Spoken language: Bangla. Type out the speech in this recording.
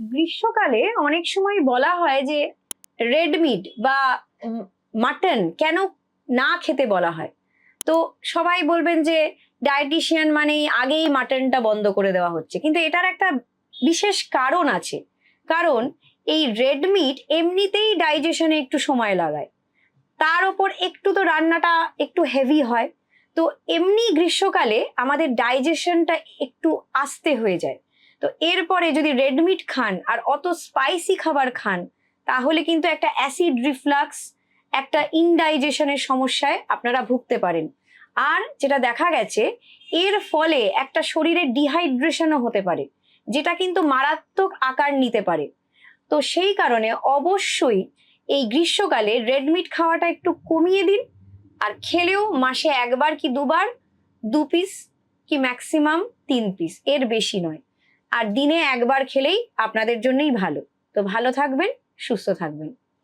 গ্রীষ্মকালে অনেক সময় বলা হয় যে রেড মিট বা মাটন কেন না খেতে বলা হয়? তো সবাই বলবেন যে ডায়েটিশিয়ান মানেই আগেই মাটনটা বন্ধ করে দেওয়া হচ্ছে। কিন্তু এটার একটা বিশেষ কারণ আছে। কারণ এই রেড মিট এমনিতেই ডাইজেশনে একটু সময় লাগায়। তার ওপর একটু তো রান্নাটা একটু হেভি হয়। তো এমনি গ্রীষ্মকালে আমাদের ডাইজেশনটা একটু আস্তে হয়ে যায়। তো এরপরে যদি রেড মিট খান আর অত স্পাইসি খাবার খান, তাহলে কিন্তু একটা অ্যাসিড রিফ্লাক্স একটা ইনডাইজেশনের সমস্যায় আপনারা ভুগতে পারেন। আর যেটা দেখা গেছে, এর ফলে একটা শরীরে ডিহাইড্রেশনও হতে পারে, যেটা কিন্তু মারাত্মক আকার নিতে পারে। তো সেই কারণে অবশ্যই এই গ্রীষ্মকালে রেড মিট খাওয়াটা একটু কমিয়ে দিন, আর খেলেও মাসে একবার কি দুবার, দু পিস কি ম্যাক্সিমাম তিন পিস এর বেশি নয়। আর দিনে একবার খেলেই আপনাদের জন্যই ভালো। তো ভালো থাকবেন সুস্থ থাকবেন।